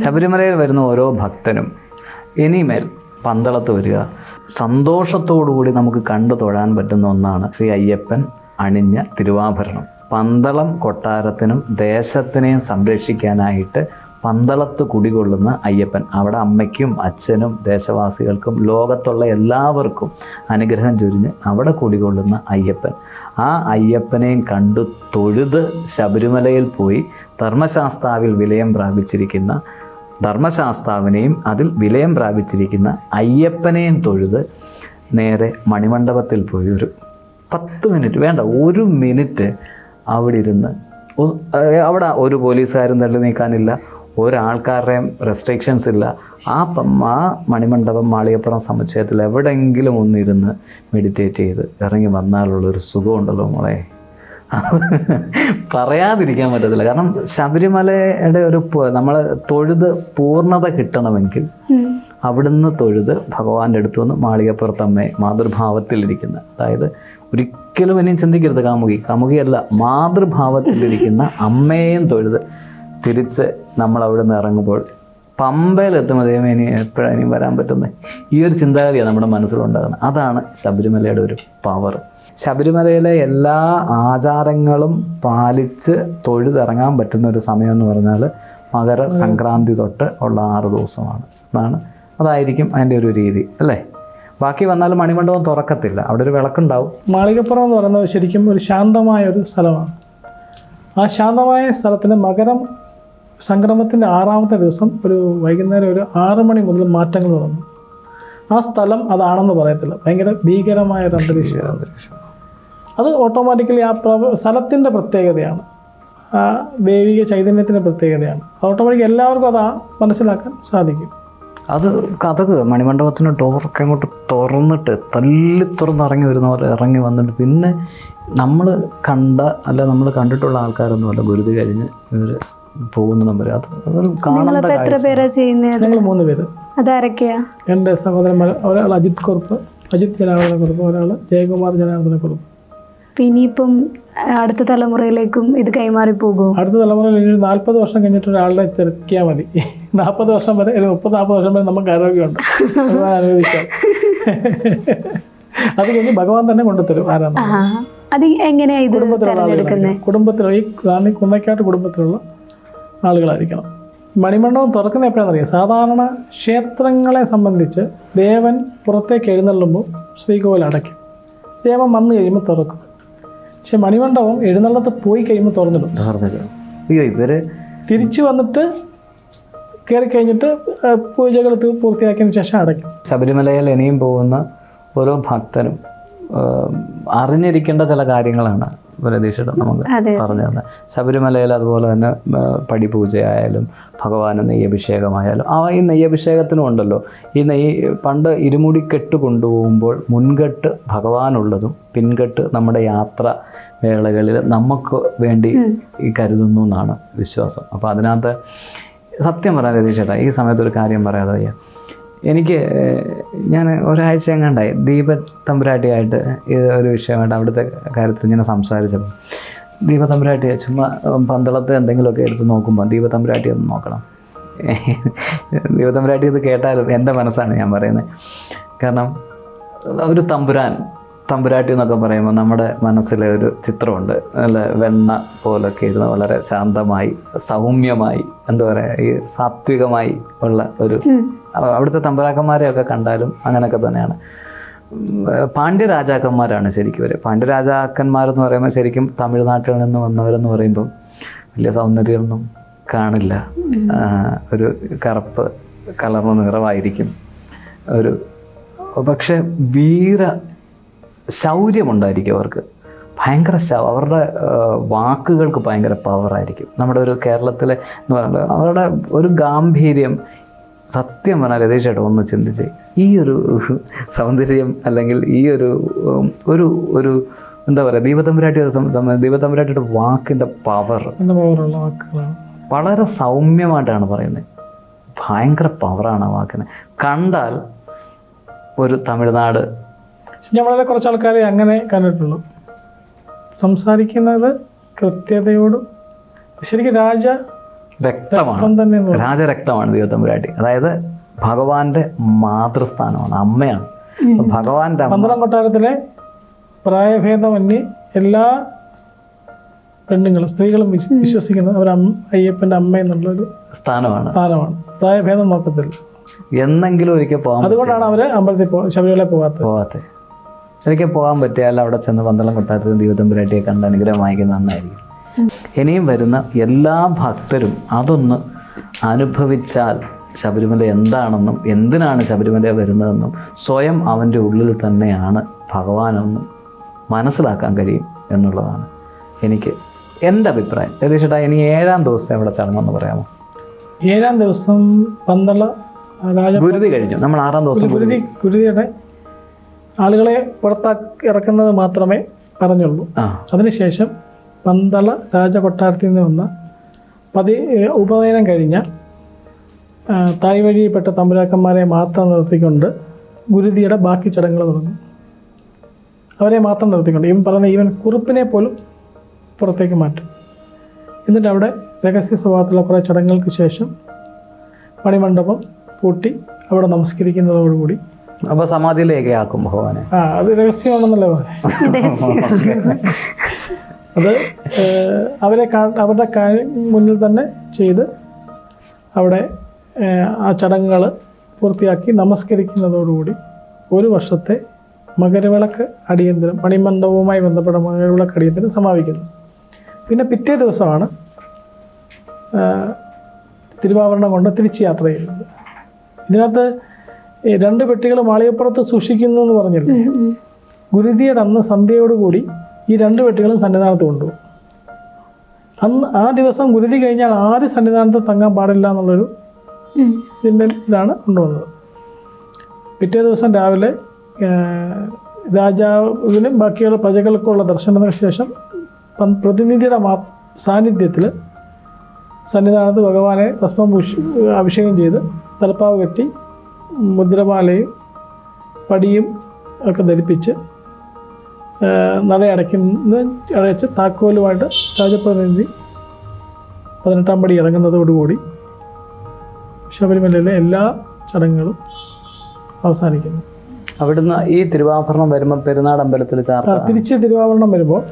ശബരിമലയിൽ വരുന്ന ഓരോ ഭക്തനും ഇനിമേൽ പന്തളത്ത് വരിക. സന്തോഷത്തോടുകൂടി നമുക്ക് കണ്ടു തൊഴാൻ പറ്റുന്ന ഒന്നാണ് ശ്രീ അയ്യപ്പൻ അണിഞ്ഞ തിരുവാഭരണം. പന്തളം കൊട്ടാരത്തിനും ദേശത്തിനെയും സംരക്ഷിക്കാനായിട്ട് പന്തളത്ത് കുടികൊള്ളുന്ന അയ്യപ്പൻ. അവിടെ അമ്മയ്ക്കും അച്ഛനും ദേശവാസികൾക്കും ലോകത്തുള്ള എല്ലാവർക്കും അനുഗ്രഹം ചൊരിഞ്ഞ് അവിടെ കുടികൊള്ളുന്ന അയ്യപ്പൻ. ആ അയ്യപ്പനെയും കണ്ടു തൊഴുത് ശബരിമലയിൽ പോയി ധർമ്മശാസ്താവിൽ വിലയം പ്രാപിച്ചിരിക്കുന്ന ധർമ്മശാസ്താവിനെയും അതിൽ വിലയം പ്രാപിച്ചിരിക്കുന്ന അയ്യപ്പനെയും തൊഴുത് നേരെ മണിമണ്ഡപത്തിൽ പോയി. ഒരു പത്ത് മിനിറ്റ് വേണ്ട ഒരു മിനിറ്റ് അവിടെ ഇരുന്ന്. അവിടെ ഒരു പോലീസുകാരും തള്ളി നീക്കാനില്ല ഒരാൾക്കാരുടെയും റെസ്ട്രിക്ഷൻസ് ഇല്ല. ആ ആ മണിമണ്ഡപം മാളികപ്പുറം സമുച്ചയത്തിൽ എവിടെയെങ്കിലും ഒന്നിരുന്ന് മെഡിറ്റേറ്റ് ചെയ്ത് ഇറങ്ങി വന്നാലുള്ളൊരു സുഖമുണ്ടല്ലോ മോളെ. പറയാതിരിക്കാൻ പറ്റത്തില്ല. കാരണം ശബരിമലയുടെ ഒരു നമ്മൾ തൊഴുത് പൂർണത കിട്ടണമെങ്കിൽ അവിടുന്ന് തൊഴുത് ഭഗവാന്റെ അടുത്ത് വന്ന് മാളികപ്പുറത്തമ്മയെ മാതൃഭാവത്തിലിരിക്കുന്ന അതായത് ഒരിക്കലും ഇനിയും ചിന്തിക്കരുത് കാമുകി. കാമുകിയല്ല മാതൃഭാവത്തിലിരിക്കുന്ന അമ്മയെയും തൊഴുത് തിരിച്ച് നമ്മൾ അവിടുന്ന് ഇറങ്ങുമ്പോൾ പമ്പയിലെത്തുമ്പോൾ ദൈവമേ ഇനി എപ്പോഴാണ് ഇനി വരാൻ പറ്റുന്നത്? ഈ ഒരു ചിന്താഗതിയാണ് നമ്മുടെ മനസ്സിലുണ്ടാകുന്നത്. അതാണ് ശബരിമലയുടെ ഒരു പവർ ശബരിമലയിലെ എല്ലാ ആചാരങ്ങളും പാലിച്ച് തൊഴുതിറങ്ങാൻ പറ്റുന്ന ഒരു സമയം എന്ന് പറഞ്ഞാൽ മകര സംക്രാന്തി തൊട്ട് ഉള്ള ആറ് ദിവസമാണ്. എന്നാണ് അതായിരിക്കും അതിന്റെ ഒരു രീതി അല്ലേ? ബാക്കി വന്നാൽ മണിമണ്ഡപം തുറക്കത്തില്ല. അവിടെ ഒരു വിളക്കുണ്ടാവും. മാളികപ്പുറം എന്ന് പറയുന്നത് ശരിക്കും ഒരു ശാന്തമായ ഒരു സ്ഥലമാണ്. ആ ശാന്തമായ സ്ഥലത്തിന് മകരം സംക്രമത്തിന്റെ ആറാമത്തെ ദിവസം ഒരു വൈകുന്നേരം ഒരു ആറ് മണി മുതൽ മാറ്റങ്ങൾ തുടങ്ങും. ആ സ്ഥലം അതാണെന്ന് പറയത്തില്ല. ഭയങ്കര ഭീകരമായ ഒരു അന്തരീക്ഷം അത് ഓട്ടോമാറ്റിക്കലി ആ പ്രവ സ്ഥലത്തിന്റെ പ്രത്യേകതയാണ്. ആ ദൈവിക ചൈതന്യത്തിന്റെ പ്രത്യേകതയാണ്. ഓട്ടോമാറ്റിക് എല്ലാവർക്കും അത് ആ മനസ്സിലാക്കാൻ സാധിക്കും. അത് കഥക് മണിമണ്ഡപത്തിന് ഡോറൊക്കെ അങ്ങോട്ട് തുറന്നിട്ട് തല്ലി തുറന്ന് ഇറങ്ങി വരുന്ന പോലെ ഇറങ്ങി വന്നിട്ട് പിന്നെ നമ്മൾ കണ്ട അല്ല നമ്മൾ കണ്ടിട്ടുള്ള ആൾക്കാരൊന്നുമല്ല ഗുരുതി കഴിഞ്ഞ് ഇവർ പോകുന്ന നമ്പർ അത് ഞങ്ങൾ മൂന്ന് പേര്. അതാരൊക്കെയാ? എന്റെ സഹോദരന്മാർ ഒരാൾ അജിത് കുറുപ്പ് അജിത് ജനാർദ്ദന കുറുപ്പ് ഒരാൾ ജയകുമാർ ജനാർദ്ദന കുറുപ്പ്. ഇനിയിപ്പം അടുത്ത തലമുറയിലേക്കും ഇത് കൈമാറി പോകും അടുത്ത തലമുറയിൽ നാൽപ്പത് വർഷം കഴിഞ്ഞിട്ട് ഒരാളെ തിരക്കിയാൽ മതി. നാൽപ്പത് വർഷം വരെ മുപ്പത് നാൽപ്പത് വർഷം വരെ നമുക്ക് ആരോഗ്യമുണ്ട്. അനുവദിക്കാം അത് കഴിഞ്ഞ് ഭഗവാൻ തന്നെ കൊണ്ടുത്തരും. ആരാണ്? അത് എങ്ങനെയാ ഇത് കുടുംബത്തിലുള്ള കുടുംബത്തിലുള്ള ഈ റാണി കുന്നക്കാട്ട് കുടുംബത്തിലുള്ള ആളുകളായിരിക്കണം. മണിമണ്ഡപം തുറക്കുന്ന എപ്പോഴാണെന്നറിയാം സാധാരണ ക്ഷേത്രങ്ങളെ സംബന്ധിച്ച് ദേവൻ പുറത്തേക്ക് എഴുന്നള്ളുമ്പോൾ ശ്രീകോവിൽ അടയ്ക്കും. ദേവൻ വന്നു കഴിയുമ്പോൾ തുറക്കും. പക്ഷെ മണിമണ്ഡപം എഴുന്നള്ളത്ത് പോയി കഴിയുമ്പോൾ തുറന്നിടും. തുറന്നില്ല. അയ്യോ ഇവർ തിരിച്ചു വന്നിട്ട് കയറി കഴിഞ്ഞിട്ട് പൂജകൾ പൂർത്തിയാക്കിയതിന് ശേഷം അടയ്ക്കും. ശബരിമലയിൽ ഇനിയും പോകുന്ന ഓരോ ഭക്തരും അറിഞ്ഞിരിക്കേണ്ട ചില കാര്യങ്ങളാണ്. രതീഷേട്ടൻ നമുക്ക് പറഞ്ഞു തന്നെ ശബരിമലയിൽ അതുപോലെ തന്നെ പടിപൂജയായാലും ഭഗവാന് നെയ്യഭിഷേകമായാലും ആ ഈ നെയ്യഭിഷേകത്തിനും ഉണ്ടല്ലോ. ഈ നെയ്യ് പണ്ട് ഇരുമുടിക്കെട്ട് കൊണ്ടുപോകുമ്പോൾ മുൻകെട്ട് ഭഗവാനുള്ളതും പിൻകെട്ട് നമ്മുടെ യാത്ര വേളകളിൽ നമുക്ക് വേണ്ടി കരുതുന്നു എന്നാണ് വിശ്വാസം. അപ്പോൾ അതിനകത്ത് സത്യം പറയാൻ രതീഷേട്ടാ ഈ സമയത്ത് ഒരു കാര്യം പറയാതെ എനിക്ക് ഞാൻ ഒരാഴ്ച എങ്ങാണ്ടായി ദീപ തമ്പുരാട്ടിയായിട്ട് ഇത് ഒരു വിഷയമായിട്ട് അവിടുത്തെ കാര്യത്തിൽ ഇങ്ങനെ സംസാരിച്ചപ്പോൾ ദീപ തമ്പുരാട്ടിയെ ചുമ്മാ പന്തളത്ത് എന്തെങ്കിലുമൊക്കെ എടുത്ത് നോക്കുമ്പോൾ ദീപ തമ്പുരാട്ടി ഒന്ന് നോക്കണം. ദീപ തമ്പുരാട്ടി ഇത് കേട്ടാലും എന്റെ മനസ്സാണ് ഞാൻ പറയുന്നത് കാരണം ഒരു തമ്പുരാൻ തമ്പുരാട്ടി എന്നൊക്കെ പറയുമ്പോൾ നമ്മുടെ മനസ്സിലെ ഒരു ചിത്രമുണ്ട്. നല്ല വെണ്ണ പോലൊക്കെ ഇരുന്ന് വളരെ ശാന്തമായി സൗമ്യമായി എന്താ പറയുക ഈ സാത്വികമായി ഉള്ള ഒരു അവിടുത്തെ തമ്പുരാക്കന്മാരെയൊക്കെ കണ്ടാലും അങ്ങനെയൊക്കെ തന്നെയാണ്. പാണ്ഡ്യരാജാക്കന്മാരാണ് ശരിക്കും ഇവർ പാണ്ഡ്യരാജാക്കന്മാരെന്ന് പറയുമ്പോൾ ശരിക്കും തമിഴ്നാട്ടിൽ നിന്ന് വന്നവരെന്ന് പറയുമ്പം വലിയ സൗന്ദര്യമൊന്നും കാണില്ല. ഒരു കറുപ്പ് കലർന്ന നിറമായിരിക്കും. ഒരു പക്ഷെ വീര ശൗര്യമുണ്ടായിരിക്കും അവർക്ക്. ഭയങ്കര ശ അവരുടെ വാക്കുകൾക്ക് ഭയങ്കര പവറായിരിക്കും നമ്മുടെ ഒരു കേരളത്തിലെ എന്ന് പറയുന്നത് അവരുടെ ഒരു ഗാംഭീര്യം സത്യം പറഞ്ഞാൽ രതീഷ് ഒന്ന് ചിന്തിച്ച്. ഈ ഒരു സൗന്ദര്യം അല്ലെങ്കിൽ ഈ ഒരു ഒരു ഒരു എന്താ പറയുക തമ്മ- ദീപതമ്പുരാട്ടിയുടെ വാക്കിന്റെ പവർ വളരെ സൗമ്യമായിട്ടാണ് പറയുന്നത്. ഭയങ്കര പവറാണ് ആ വാക്കിന്. കണ്ടാൽ ഒരു തമിഴ്നാട്. ഞാൻ വളരെ കുറച്ച് ആൾക്കാരെ അങ്ങനെ കണ്ടിട്ടുള്ളൂ. സംസാരിക്കുന്നത് കൃത്യതയോടും ശരിക്കും രാജ രക്തമാണ്. രാജരക്തമാണ് ദൈവത്തമ്പുരാട്ടി. അതായത് ഭഗവാന്റെ മാതൃസ്ഥാനമാണ് അമ്മയാണ്. ഭഗവാന്റെ അമ്മ പന്തളം കൊട്ടാരത്തിലെ പ്രായഭേദമന്യേ എല്ലാ പെണ്ണുങ്ങളും സ്ത്രീകളും വിശ്വസിക്കുന്ന വിശ്വസിക്കുന്നത് അവർ അയ്യപ്പന്റെ അമ്മ എന്നുള്ളൊരു സ്ഥാനമാണ്. സ്ഥാനമാണ്. പ്രായഭേദം നോക്കത്തില്ല എന്നെങ്കിലും ഒരിക്കൽ പോകാം അതുകൊണ്ടാണ് അവർ അമ്പലത്തിൽ പോ ശബരിമല പോകാത്തത്. പോകാത്തെ ഒരിക്കൽ പോകാൻ പറ്റിയാൽ അവിടെ ചെന്ന് പന്തളം കൊട്ടാരത്തിൽ ദൈവത്തമ്പുരാട്ടിയെ കണ്ട് അനുഗ്രഹം വാങ്ങിക്കുന്ന നന്നായിരിക്കും. ഇനിയും വരുന്ന എല്ലാ ഭക്തരും അതൊന്ന് അനുഭവിച്ചാൽ ശബരിമല എന്താണെന്നും എന്തിനാണ് ശബരിമല വരുന്നതെന്നും സ്വയം അവന്റെ ഉള്ളിൽ തന്നെയാണ് ഭഗവാനെന്നും മനസ്സിലാക്കാൻ കഴിയും എന്നുള്ളതാണ് എനിക്ക് എന്റെ അഭിപ്രായം. ഏകദേശം ഇനി ഏഴാം ദിവസത്തെ അവിടെ ചടങ്ങെന്ന് പറയാമോ? ഏഴാം ദിവസം പന്തള ഗുരുതി കഴിഞ്ഞു. നമ്മൾ ആറാം ദിവസം ഗുരുതി ഗുരുതി. ഗുരുതിയുടെ ആളുകളെ പുറത്താക്കി ഇറക്കുന്നത് മാത്രമേ പറഞ്ഞുള്ളൂ. അതിനുശേഷം പന്തള രാജകൊട്ടാരത്തിൽ നിന്ന് വന്ന പതി ഉപനയനം കഴിഞ്ഞ തായ് വഴിയിൽപ്പെട്ട തമ്പുരാക്കന്മാരെ മാത്രം നിർത്തിക്കൊണ്ട് ഗുരുതിയുടെ ബാക്കി ചടങ്ങുകൾ തുടങ്ങും അവരെ മാത്രം നിർത്തിക്കൊണ്ട്. ഇവൻ പറഞ്ഞ ഇവൻ കുറുപ്പിനെ പോലും പുറത്തേക്ക് മാറ്റും. എന്നിട്ട് അവിടെ രഹസ്യ സ്വഭാവത്തിലുള്ള കുറേ ചടങ്ങുകൾക്ക് ശേഷം മണിമണ്ഡപം പൂട്ടി അവിടെ നമസ്കരിക്കുന്നതോടുകൂടി. അപ്പൊ സമാധിയിലേക്ക് ആക്കും ഭഗവാനെ. ആ അത് രഹസ്യമാണെന്നല്ലേ പറഞ്ഞത് അത് അവരെ അവരുടെ മുന്നിൽ തന്നെ ചെയ്ത് അവിടെ ആ ചടങ്ങുകൾ പൂർത്തിയാക്കി നമസ്കരിക്കുന്നതോടുകൂടി ഒരു വർഷത്തെ മകരവിളക്ക് അടിയന്തരം മണിമണ്ഡപവുമായി ബന്ധപ്പെട്ട മകരവിളക്ക് അടിയന്തരം സമാപിക്കുന്നു. പിന്നെ പിറ്റേ ദിവസമാണ് തിരുവാഭരണം കൊണ്ട് തിരിച്ച് യാത്ര ചെയ്യുന്നത് ഇതിനകത്ത് രണ്ട് പെട്ടികൾ മാളികപ്പുറത്ത് സൂക്ഷിക്കുന്നു എന്ന് പറഞ്ഞില്ലേ ഗുരുതിയുടെ അന്ന് സന്ധ്യയോടുകൂടി ഈ രണ്ട് പെട്ടികളും സന്നിധാനത്ത് കൊണ്ടുപോകും അന്ന് ആ ദിവസം ഗുരുതി കഴിഞ്ഞാൽ ആര് സന്നിധാനത്ത് തങ്ങാൻ പാടില്ല എന്നുള്ളൊരു ഇതിന്റെ ഇതാണ് കൊണ്ടുവന്നത്. പിറ്റേ ദിവസം രാവിലെ രാജാവിനും ബാക്കിയുള്ള പ്രജകൾക്കുള്ള ദർശനത്തിന് ശേഷം പ്രതിനിധിയുടെ മാ സാന്നിധ്യത്തിൽ സന്നിധാനത്ത് ഭഗവാനെ ഭസ്മം അഭിഷേകം ചെയ്ത് തലപ്പാവ് കെട്ടി മുദ്രമാലയും പടിയും ഒക്കെ ധരിപ്പിച്ച് ആ, നട അടയ്ക്കുന്ന അടച്ച് താക്കോലുമായിട്ട് രാജപ്രതിനിധി പതിനെട്ടാം പടി ഇറങ്ങുന്നതോടുകൂടി ശബരിമലയിലെ എല്ലാ ചടങ്ങുകളും അവസാനിക്കുന്നു. അവിടുന്ന് ഈ തിരുവാഭരണം വരുമ്പോൾ പെരുന്നാട് അമ്പലത്തിൽ തിരിച്ച് തിരുവാഭരണം വരുമ്പോൾ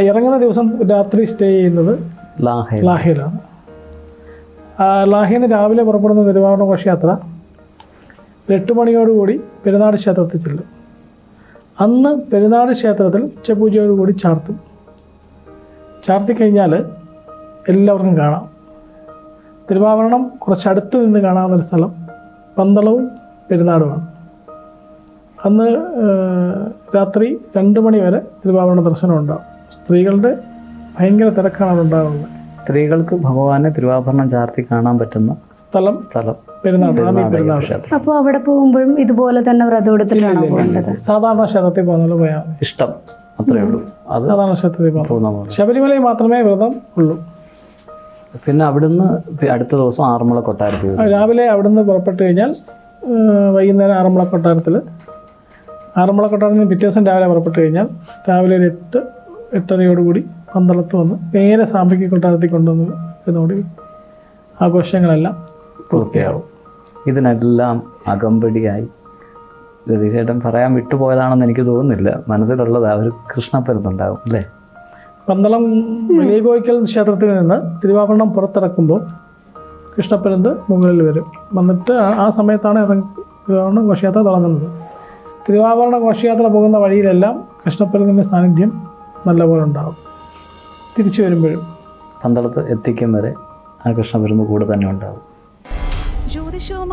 ഇറങ്ങുന്ന ദിവസം രാത്രി സ്റ്റേ ചെയ്യുന്നത് ലാഹയിലാണ് ലാഹയിൽ നിന്ന് രാവിലെ പുറപ്പെടുന്ന തിരുവാഭരണ ഘോഷയാത്ര എട്ട് മണിയോടുകൂടി പെരുന്നാട് ക്ഷേത്രത്തിൽ ചെല്ലും. അന്ന് പെരുന്നാട് ക്ഷേത്രത്തിൽ ഉച്ചപൂജയോടുകൂടി ചാർത്തും. ചാർത്തിക്കഴിഞ്ഞാൽ എല്ലാവർക്കും കാണാം. തിരുവാഭരണം കുറച്ചടുത്ത് നിന്ന് കാണാവുന്നൊരു സ്ഥലം പന്തളവും പെരുന്നാടുമാണ്. അന്ന് രാത്രി രണ്ട് മണി വരെ തിരുവാഭരണ ദർശനം ഉണ്ടാവും. സ്ത്രീകളുടെ ഭയങ്കര തിരക്കാണ് അതുണ്ടാകുന്നത് ഉണ്ടാകുന്നത് സ്ത്രീകൾക്ക് ഭഗവാനെ തിരുവാഭരണം ചാർത്തി കാണാൻ പറ്റുന്ന സ്ഥലം സ്ഥലം. അപ്പോൾ അവിടെ പോകുമ്പോഴും ഇതുപോലെ തന്നെ വ്രതം എടുത്തിട്ടാണ് പോകേണ്ടത്? സാധാരണ ക്ഷേത്രത്തിൽ പോകുന്നത് പോയാൽ ഇഷ്ടം. അത്രേ ഉള്ളൂ. അത് സാധാരണ ക്ഷേത്രത്തിൽ പോകുന്ന ശബരിമലയിൽ മാത്രമേ വ്രതം ഉള്ളൂ. പിന്നെ അവിടുന്ന് അടുത്ത ദിവസം ആറന്മുള കൊട്ടാരത്തിൽ. രാവിലെ അവിടുന്ന് പുറപ്പെട്ട് കഴിഞ്ഞാൽ വൈകുന്നേരം ആറന്മുള കൊട്ടാരത്തിൽ ആറന്മുള കൊട്ടാരത്തിൽ നിന്ന് പിറ്റേ ദിവസം രാവിലെ പുറപ്പെട്ട് കഴിഞ്ഞാൽ രാവിലെ ഒരു എട്ട് എട്ടരയോടുകൂടി പന്തളത്ത് വന്ന് നേരെ സാമ്പയ്ക്ക് കൊട്ടാരത്തിൽ കൊണ്ടുവന്ന് ഇതോടി ആഘോഷങ്ങളെല്ലാം. പൂർത്തിയാവും. ഇതിനെല്ലാം അകമ്പടിയായി. രതീശേട്ടൻ പറയാൻ വിട്ടുപോയതാണെന്ന് എനിക്ക് തോന്നുന്നില്ല. മനസ്സിലുള്ളത് ആ ഒരു കൃഷ്ണപ്പരുന്നുണ്ടാകും അല്ലേ? പന്തളം വലിയ കോയിക്കൽ ക്ഷേത്രത്തിൽ നിന്ന് തിരുവാഭരണം പുറത്തിറക്കുമ്പോൾ കൃഷ്ണപ്പരുന്ത് മുകളിൽ വരും. വന്നിട്ട് ആ- ആ സമയത്താണ് ഇറങ്ങി തിരുവാഭരണ ഘോഷയാത്ര തുടങ്ങുന്നത്. തിരുവാഭരണ ഘോഷയാത്ര പോകുന്ന വഴിയിലെല്ലാം കൃഷ്ണപ്പരുന്തിന്റെ സാന്നിധ്യം നല്ലപോലെ ഉണ്ടാകും തിരിച്ചു വരുമ്പോഴും പന്തളത്ത് എത്തിക്കും വരെ ആ കൃഷ്ണപരുന്ന് കൂടെ തന്നെ ഉണ്ടാകും